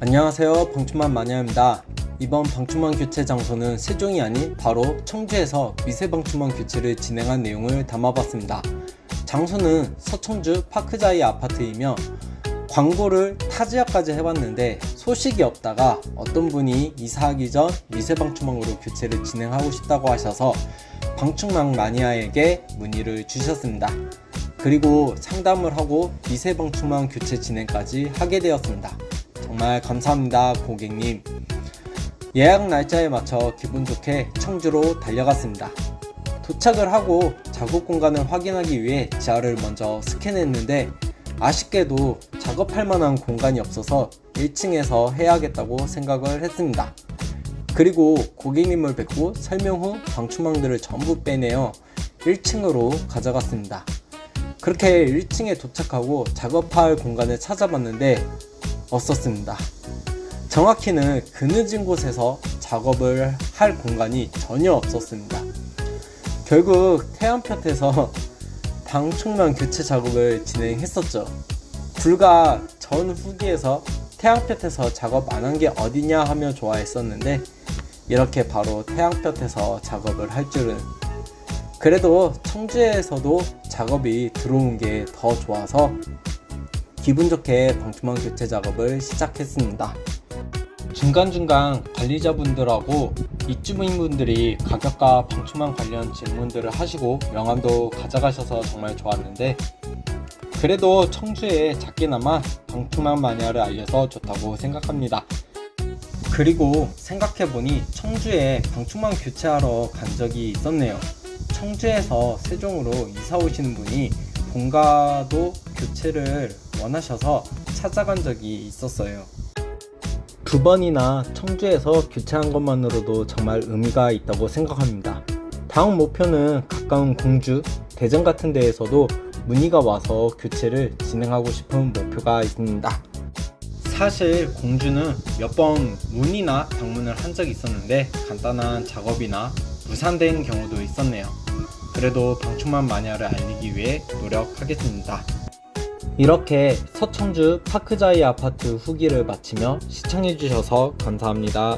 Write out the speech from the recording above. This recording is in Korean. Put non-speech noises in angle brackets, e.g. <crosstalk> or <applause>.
안녕하세요. 방충망 마녀입니다. 이번 방충망 교체 장소는 세종이 아닌 바로 청주에서 미세 방충망 교체를 진행한 내용을 담아봤습니다. 장소는 서청주 파크자이 아파트이며 광고를 타 지역까지 해봤는데 소식이 없다가 어떤 분이 이사하기 전 미세 방충망으로 교체를 진행하고 싶다고 하셔서 방충망 마니아에게 문의를 주셨습니다 그리고 상담을 하고 미세 방충망 교체 진행까지 하게 되었습니다 정말 감사합니다, 고객님. 예약 날짜에 맞춰 기분 좋게 청주로 달려갔습니다. 도착을 하고 작업 공간을 확인하기 위해 지하를 먼저 스캔했는데 아쉽게도 작업할 만한 공간이 없어서 1층에서 해야겠다고 생각을 했습니다. 그리고 고객님을 뵙고 설명 후 방충망들을 전부 빼내어 1층으로 가져갔습니다. 그렇게 1층에 도착하고 작업할 공간을 찾아봤는데 없었습니다. 정확히는 그늘진 곳에서 작업을 할 공간이 전혀 없었습니다. 결국 태안볕에서 <laughs> 방충망 교체 작업을 진행했었죠. 불과 전 후기에서 태양볕에서 작업 안 한 게 어디냐 하며 좋아했었는데 이렇게 바로 태양볕에서 작업을 할 줄은 그래도 청주에서도 작업이 들어온 게 더 좋아서 기분 좋게 방충망 교체 작업을 시작했습니다. 중간중간 관리자분들하고 입주민분들이 가격과 방충망 관련 질문들을 하시고 명함도 가져가셔서 정말 좋았는데 그래도 청주에 작게나마 방충망 마니아를 알려서 좋다고 생각합니다. 그리고 생각해보니 청주에 방충망 교체하러 간 적이 있었네요. 청주에서 세종으로 이사 오시는 분이 본가도 교체를 원하셔서 찾아간 적이 있었어요. 두 번이나 청주에서 교체한 것만으로도 정말 의미가 있다고 생각합니다. 다음 목표는 가까운 공주, 대전 같은 데에서도 문의가 와서 교체를 진행하고 싶은 목표가 있습니다. 사실 공주는 몇 번 문의나 방문을 한 적이 있었는데 간단한 작업이나 무산된 경우도 있었네요. 그래도 방충망 마니아를 알리기 위해 노력하겠습니다. 이렇게 서청주 파크자이 아파트 후기를 마치며 시청해주셔서 감사합니다.